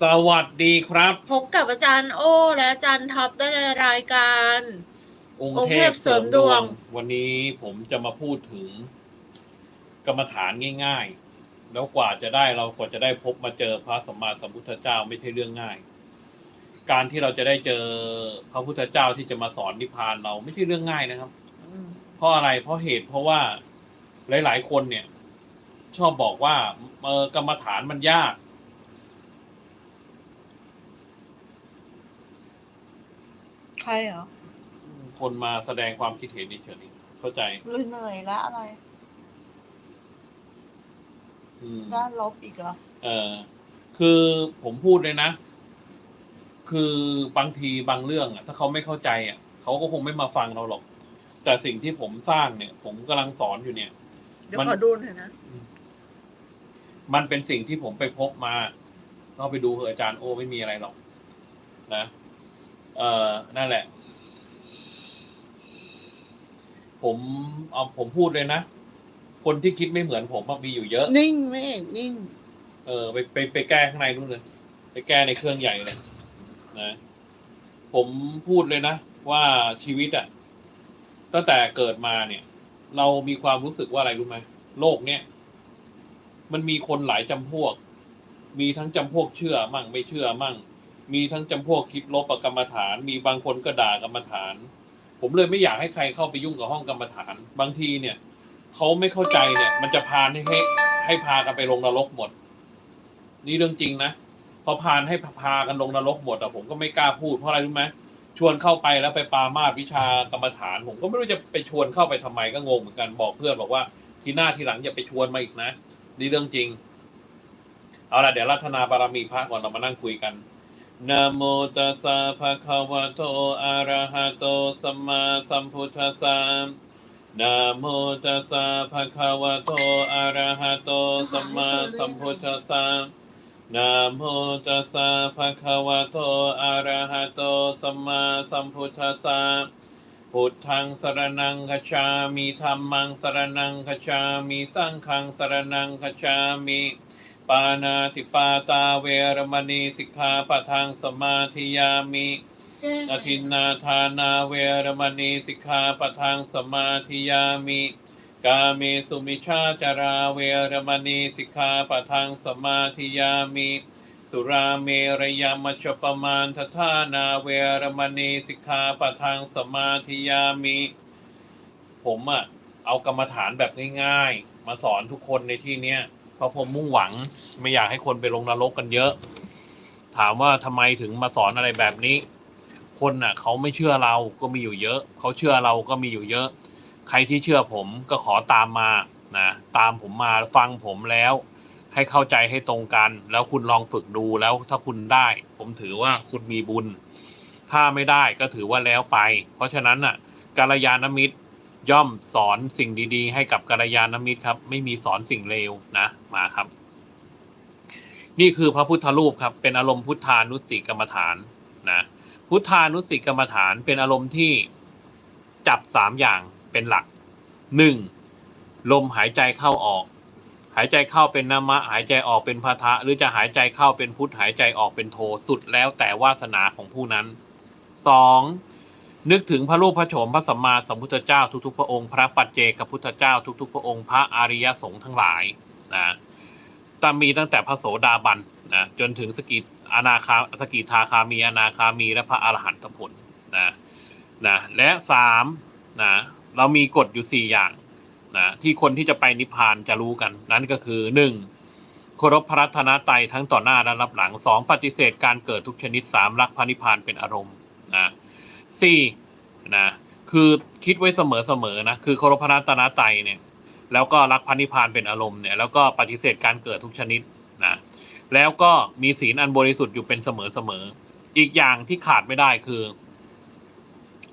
สวัสดีครับ พบกับอาจารย์โอ และอาจารย์ท็อปได้ในรายการ องค์องค์เทเทพพเสริมเสริมดดววงงวันนี้ผมจะมาพูดถึง กรรมฐานง่าย ๆ แล้วกว่าจะได้เรากว่าจะได้พบมาเจอพระสัมมาสัมพุทธเจ้าไม่ใช่เรื่องง่าย การที่เราจะได้เจอพระพุทธเจ้าที่จะมาสอนนิพพานเราไม่ใช่เรื่องง่ายนะครับอืมเพราะอะไรเพราะเหตุเพราะว่าหลาย ๆ คนเนี่ย ชอบบอกว่าเออกรรมฐานมันยาก ใครเหรอคนมาแสดงความคิดเห็นเฉยๆเข้าใจหรือเหนื่อยแล้วอะไรอืมด้านลบอีกเหรอ เออคือผมพูดเลยนะ คือบางทีบางเรื่องอะ ถ้าเขาไม่เข้าใจอะเขาก็คงไม่มาฟังเราหรอก แต่สิ่งที่ผมสร้างเนี่ย ผมกำลังสอนอยู่เนี่ย เดี๋ยวมัน ขอดูหน่อยนะ มันเป็นสิ่งที่ผมไปพบมา เราไปดูเหอะอาจารย์โอไม่มีอะไรหรอก นะ เออนั่นแหละ ผมเอาผมพูดเลยนะ คนที่คิดไม่เหมือนผมอะมีอยู่เยอะ นิ่งไม่เอกนิ่ง เออไปไปไปแก้ข้างในนู่นเลย ไปแก้ในเครื่องใหญ่เลยนะ ผมพูดเลยนะ ว่าชีวิตอะตั้งแต่เกิดมาเนี่ย เรามีความรู้สึกว่าอะไรรู้ไหมโลกเนี่ย มันมีคนหลายจำพวก มีทั้งจำพวกเชื่อมั่งไม่เชื่อมั่ง มีทั้งจำพวกคิดลบกับกรรมฐาน มีบางคนก็ด่ากรรมฐาน ผมเลยไม่อยากให้ใครเข้าไปยุ่งกับห้องกรรมฐาน บางทีเนี่ยเขาไม่เข้าใจเนี่ย มันจะพานให้ให้ให้พากันไปลงนรกหมด นี่เรื่องจริงนะพอพานให้พากันลงนรกหมดอะผมก็ไม่กล้าพูดเพราะอะไรรู้ไหมชวนเข้าไปแล้วไปปามาวิชากรรมฐาน ผมก็ไม่รู้จะไปชวนเข้าไปทำไมก็งงเหมือนกันบอกเพื่อนบอกว่าทีหน้าทีหลังอย่าไปชวนมาอีกนะนี่เรื่องจริง เอาละเดี๋ยวรัตนาบารมีพระก่อนเรามานั่งคุยกัน นะโมตัสสะภะคะวะโต อะระหะโต สัมมาสัมพุทธัสสะนะโมตัสสะภะคะวะโต อะระหะโต สัมมาสัมพุทธัสสะนะโมตัสสะภะคะวะโต อะระหะโต สัมมาสัมพุทธัสสะพุทธังสรนังคัจฉามิธัมมังสรนังคัจฉามิ สังฆังสรนังคัจฉามิ ปานาติปาตาเวรมณีสิกขาปะทังสมาธิยามิอทินนาทานาเวรมณีสิกขาปะทังสมาธิยามิ กาเมสุมิชาจาราเวรมณีสิกขาปะทังสมาธิยามิ สุราเมรยามชปมานทธานาเวรมณีสิกขาปะทังสมาธิยามิ ผมอะเอากรรมฐานแบบง่ายๆ มาสอนทุกคนในที่เนี้ย เพราะผมมุ่งหวังไม่อยากให้คนไปลงนรกกันเยอะ ถามว่าทำไมถึงมาสอนอะไรแบบนี้ คนน่ะ เขาไม่เชื่อเราก็มีอยู่เยอะ เขาเชื่อเราก็มีอยู่เยอะ ใครที่เชื่อผมก็ขอตามมานะตามผมมาฟังผมแล้ว ให้เข้าใจให้ตรงกัน แล้วคุณลองฝึกดูแล้วถ้าคุณได้ ผมถือว่าคุณมีบุญ ถ้าไม่ได้ก็ถือว่าแล้วไป เพราะฉะนั้นน่ะกาลยานมิตรย่อมสอนสิ่งดีๆ ให้กับกัลยาณมิตรครับ ไม่มีสอนสิ่งเลวนะ มาครับ นี่คือพระพุทธรูปครับ เป็นอารมณ์พุทธานุสติกรรมฐานนะพุทธานุสติกรรมฐานเป็นอารมณ์ที่จับสามอย่างเป็นหลักหนึ่งลมหายใจเข้าออก หายใจเข้าเป็นนามะ หายใจออกเป็นพาทะหรือจะหายใจเข้าเป็นพุทธหายใจออกเป็นโทสุดแล้วแต่วาสนาของผู้นั้นสองนึกถึงพระรูปพระโฉมพระสัมมาสัมพุทธเจ้าทุกๆ พระองค์ พระปัจเจกพุทธเจ้าทุกๆ พระองค์ พระอริยสงฆ์ทั้งหลาย นะตามมีตั้งแต่พระโสดาบันนะจนถึงสกิอนาคาสกิทาคามีอนาคามีและพระอรหันตผลนะนะและสามนะเรามีกฎอยู่สี่อย่างนะที่คนที่จะไปนิพพานจะรู้กัน นั่นก็คือหนึ่งเคารพพระรัตนตรัยทั้งต่อหน้าและรับหลังสองปฏิเสธการเกิดทุกชนิดสามรักพระนิพพานเป็นอารมณ์นะสี่นะคือคิดไว้เสมอเสมอนะคือเคารพพระรัตนตรัยเนี่ย แล้วก็รักพันิพานเป็นอารมณ์เนี่ยแล้วก็ปฏิเสธการเกิดทุกชนิดนะแล้วก็มีศีลอันบริสุทธิ์อยู่เป็นเสมอเสมออีกอย่างที่ขาดไม่ได้คือ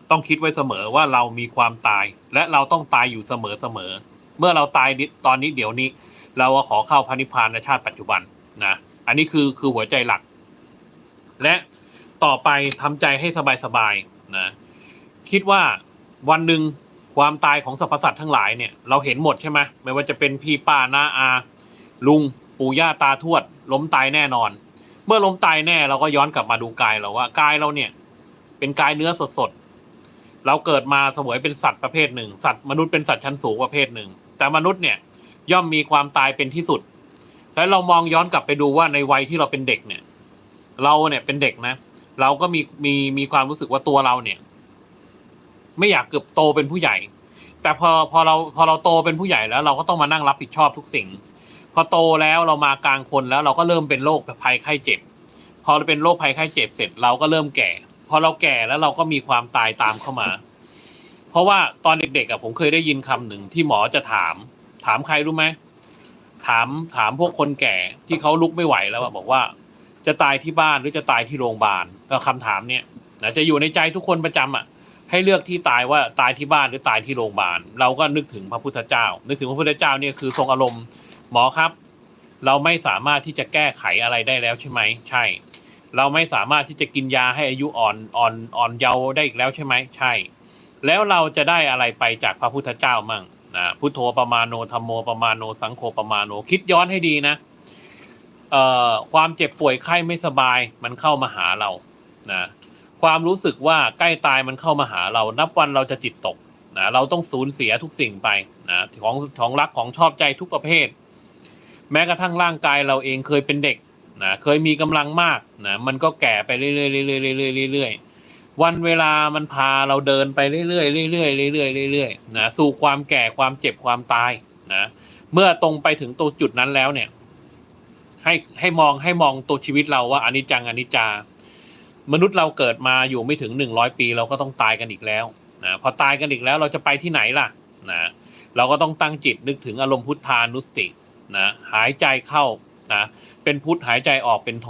ต้องคิดไว้เสมอว่าเรามีความตาย และเราต้องตายอยู่เสมอเสมอเมื่อเราตายนิตอนนี้เดี๋ยวนี้ เราขอเข้าพระนิพานในชาติปัจจุบันนะอันนี้คือคือหัวใจหลัก และต่อไปทำใจให้สบายๆนะคิดว่าวันหนึ่ง ความตายของสรรพสัตว์ทั้งหลายเนี่ยเราเห็นหมดใช่ไหมไม่ว่าจะเป็นพี่ป้าน้าอา ลุงปู่ย่าตาทวด ล้มตายแน่นอน เมื่อล้มตายแน่เราก็ย้อนกลับมาดูกายเราว่ากายเราเนี่ย เป็นกายเนื้อสดๆเราเกิดมาเสวยเป็นสัตว์ประเภทหนึ่ง สัตว์มนุษย์เป็นสัตว์ชั้นสูงประเภทหนึ่ง แต่มนุษย์เนี่ยย่อมมีความตายเป็นที่สุด แล้วเรามองย้อนกลับไปดูว่าในวัยที่เราเป็นเด็กเนี่ย เราเนี่ยเป็นเด็กนะ เราก็มีมีมีความรู้สึกว่าตัวเราเนี่ย ไม่อยากเกือบโตเป็นผู้ใหญ่ แต่พอพอเราพอเราโตเป็นผู้ใหญ่แล้วเราก็ต้องมานั่งรับผิดชอบทุกสิ่ง พอโตแล้วเรามากลางคนแล้วเราก็เริ่มเป็นโรคภัยไข้เจ็บ พอเราเป็นโรคภัยไข้เจ็บเสร็จเราก็เริ่มแก่ พอเราแก่แล้วเราก็มีความตายตามเข้ามา เพราะว่าตอนเด็กๆอะผมเคยได้ยินคำหนึ่งที่หมอจะถาม ถามใครรู้ไหมถามถามพวกคนแก่ที่เขาลุกไม่ไหวแล้วบอกว่า จะตายที่บ้านหรือจะตายที่โรงพยาบาลก็คำถามเนี่ยนะจะอยู่ในใจทุกคนประจำอะ ให้เลือกที่ตายว่าตายที่บ้านหรือตายที่โรงพยาบาล เราก็นึกถึงพระพุทธเจ้า นึกถึงพระพุทธเจ้าเนี่ยคือทรงอารมณ์หมอครับ เราไม่สามารถที่จะแก้ไขอะไรได้แล้วใช่ไหมใช่ เราไม่สามารถที่จะกินยาให้อายุอ่อนอ่อนอ่อนเยาว์ได้อีกแล้วใช่ไหมใช่ แล้วเราจะได้อะไรไปจากพระพุทธเจ้ามั่งนะพุทโธประมาณโนธรรมโมประมาณโนสังโฆประมาณโนคิดย้อนให้ดีนะเอ่อความเจ็บป่วยไข้ไม่สบายมันเข้ามาหาเรานะ ความรู้สึกว่าใกล้ตายมันเข้ามาหาเรานับวันเราจะจิตตกนะเราต้องสูญเสียทุกสิ่งไปนะของของรักของชอบใจทุกประเภท แม้กระทั่งร่างกายเราเองเคยเป็นเด็กนะเคยมีกำลังมากนะมันก็แก่ไปเรื่อยๆเรื่อยๆเรื่อยๆเรื่อยๆวันเวลามันพาเราเดินไปเรื่อยๆเรื่อยๆเรื่อยๆเรื่อยๆนะสู่ความแก่ความเจ็บความตายนะเมื่อตรงไปถึงตัวจุดนั้นแล้วเนี่ย ให้ให้มองให้มองตัวชีวิตเราว่าอนิจจังอนิจจา มนุษย์เราเกิดมาอยู่ไม่ถึงหนึ่งร้อยปีเราก็ต้องตายกันอีกแล้วนะพอตายกันอีกแล้วเราจะไปที่ไหนล่ะนะเราก็ต้องตั้งจิตนึกถึงอารมณ์พุทธานุสตินะหายใจเข้านะเป็นพุทธหายใจออกเป็นโท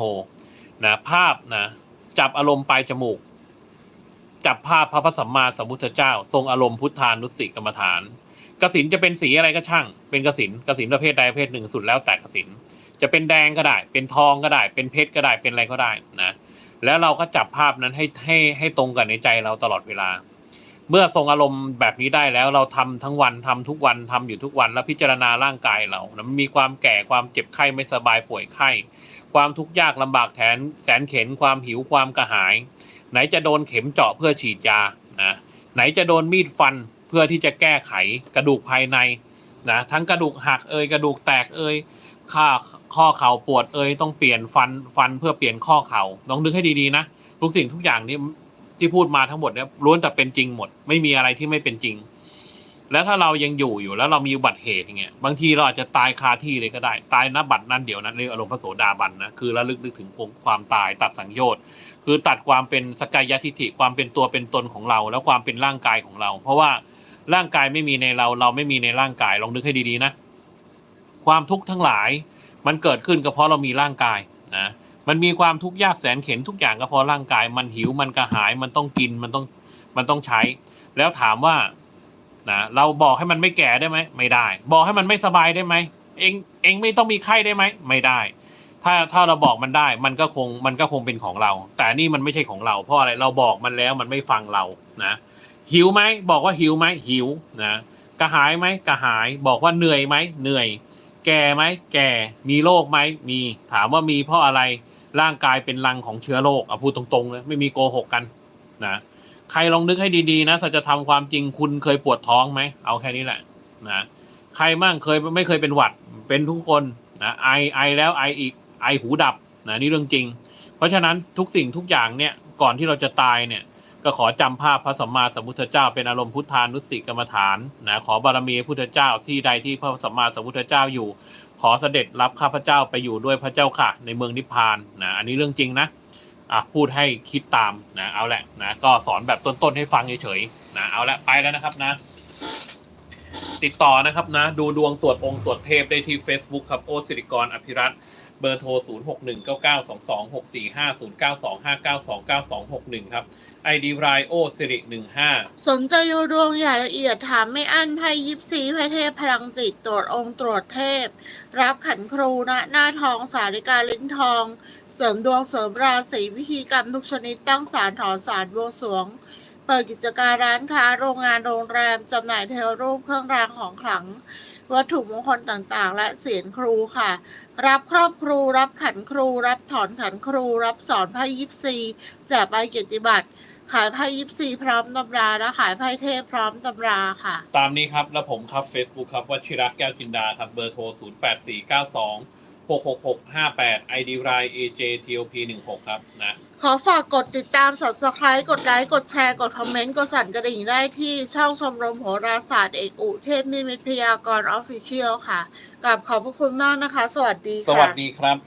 นะภาพนะจับอารมณ์ปลายจมูก จับภาพพระพสัมมาสัมพุทธเจ้า ทรงอารมณ์พุทธานุสติกรรมฐานกสินจะเป็นสีอะไรก็ช่าง เป็นกสินกสินประเภทใดประเภทหนึ่งสุดแล้วแต่กสินจะเป็นแดงก็ได้ เป็นทองก็ได้ เป็นเพชรก็ได้เป็นอะไรก็ได้นะ แล้วเราก็จับภาพนั้นให้ให้ให้ตรงกับในใจเราตลอดเวลา เมื่อทรงอารมณ์แบบนี้ได้แล้วเราทำทั้งวันทำทุกวันทำอยู่ทุกวันแล้วพิจารณาร่างกายเรานะมันมีความแก่ความเจ็บไข้ไม่สบายป่วยไข้ ความทุกข์ยากลำบากแทนแสนเข็นความหิวความกระหาย ไหนจะโดนเข็มเจาะเพื่อฉีดยานะไหนจะโดนมีดฟันเพื่อที่จะแก้ไขกระดูกภายในนะทั้งกระดูกหักเอยกระดูกแตกเอย ข้าข้อเข่าปวดเอยต้องเปลี่ยนฟันฟันเพื่อเปลี่ยนข้อเข่าลองนึกให้ดีๆนะทุกสิ่งทุกอย่างนี้ที่พูดมาทั้งหมดเนี่ยล้วนแต่เป็นจริงหมด ไม่มีอะไรที่ไม่เป็นจริง แล้วถ้าเรายังอยู่อยู่แล้วเรามีอุบัติเหตุอย่างเงี้ยบางทีเราอาจจะตายคาที่เลยก็ได้ ตายณบัตรนั้นเดี๋ยวนั้นเรียกอารมณ์พระโสดาบันนะคือระลึกนึกถึงความตายตัดสังโยชน์คือตัดความเป็นสกายทิฐิความเป็นตัวเป็นตนของเรา แล้วความเป็นร่างกายของเรา เพราะว่าร่างกายไม่มีในเราเราไม่มีในร่างกายลองนึกให้ดีๆนะ ความทุกข์ทั้งหลาย มันเกิดขึ้นก็เพราะเรามีร่างกายนะมันมีความทุกข์ยากแสนเข็นทุกอย่างก็เพราะร่างกาย มันหิวมันกระหายมันต้องกินมันต้องมันต้องใช้ แล้วถามว่านะเราบอกให้มันไม่แก่ได้ไหมไม่ได้ บอกให้มันไม่สบายได้ไหมเองเองไม่ต้องมีไข้ได้ไหมไม่ได้ ถ้าถ้าเราบอกมันได้ มันก็คงมันก็คงเป็นของเรา แต่นี่มันไม่ใช่ของเรา เพราะอะไรเราบอกมันแล้วมันไม่ฟังเรานะหิวไหมบอกว่าหิวไหมหิวนะกระหายไหมกระหาย บอกว่าเหนื่อยไหมเหนื่อย แก่ไหมแก่มีโรคไหมมีถามว่ามีเพราะอะไรร่างกายเป็นรังของเชื้อโรคเอาพูดตรงๆเลยไม่มีโกหกกันนะใครลองนึกให้ดีๆนะสัจธรรมความจริงคุณเคยปวดท้องไหมเอาแค่นี้แหละนะใครมั่งเคยไม่เคยเป็นหวัดเป็นทุกคนนะไอไอแล้วไออีกไอหูดับนะนี่เรื่องจริง เพราะฉะนั้นทุกสิ่งทุกอย่างเนี่ยก่อนที่เราจะตายเนี่ย ก็ขอจำภาพพระสัมมาสัมพุทธเจ้าเป็นอารมณ์พุทธานุสติกรรมฐานนะขอบารมีพุทธเจ้าที่ใดที่พระสัมมาสัมพุทธเจ้าอยู่ ขอเสด็จรับข้าพเจ้าไปอยู่ด้วยพระเจ้าค่ะ ในเมืองนิพพานนะอันนี้เรื่องจริงนะอะพูดให้คิดตามนะเอาแหละนะก็สอนแบบต้นๆให้ฟังเฉยๆนะเอาละไปแล้วนะครับนะ ติดต่อนะครับนะ ดูดวงตรวจองค์ตรวจเทพได้ที่ Facebook ครับโอสิริกรอภิรัต เบอร์โทร 0 6 1 9 9 2 2 6 4 5 0 9 2 5 9 2 9 2 6 1 ครับ ID รายโอสิริ15 สนใจดูดวงอย่างละเอียดถามไม่อั้นไพ่ยิปซีไพ่เทพพลังจิต ตรวจองค์ตรวจเทพ รับขันครูณหน้าทองสาริกาลิ้นทอง เสริมดวงเสริมราศีวิธีกรรมทุกชนิดตั้งสารถอนสารบวงสวง ปิดกิจการร้านค้า โรงงานโรงแรมจำหน่ายเทวรูปเครื่องรางของขลัง วัตถุมงคลต่างๆ และเสียงครูค่ะ รับครอบครู รับขันครู รับถอนขันครู รับสอนไพ่ยิปซีแจกใบเกียรติบัตรขายไพ่ยิปซีพร้อมตำราและขายไพ่เทพพร้อมตำราค่ะ ตามนี้ครับ แล้วผมครับ Facebook ครับวชิระแก้วจินดาครับ เบอร์โทร 0 8 4 9 2 6 6 6 5 8 ID r i AJTOP 1 6 ครับนะ ขอฝากกดติดตาม subscribe กดไลค์ กดแชร์ กดคอมเมนต์ กดสั่นกระดิ่งได้ที่ช่องชมรมโหราศาสตร์เอกอุเทพนิมิตพยากรออฟฟิเชียลค่ะกราบขอบพระคุณมากนะคะ สวัสดีสค่ะวัสดีครับ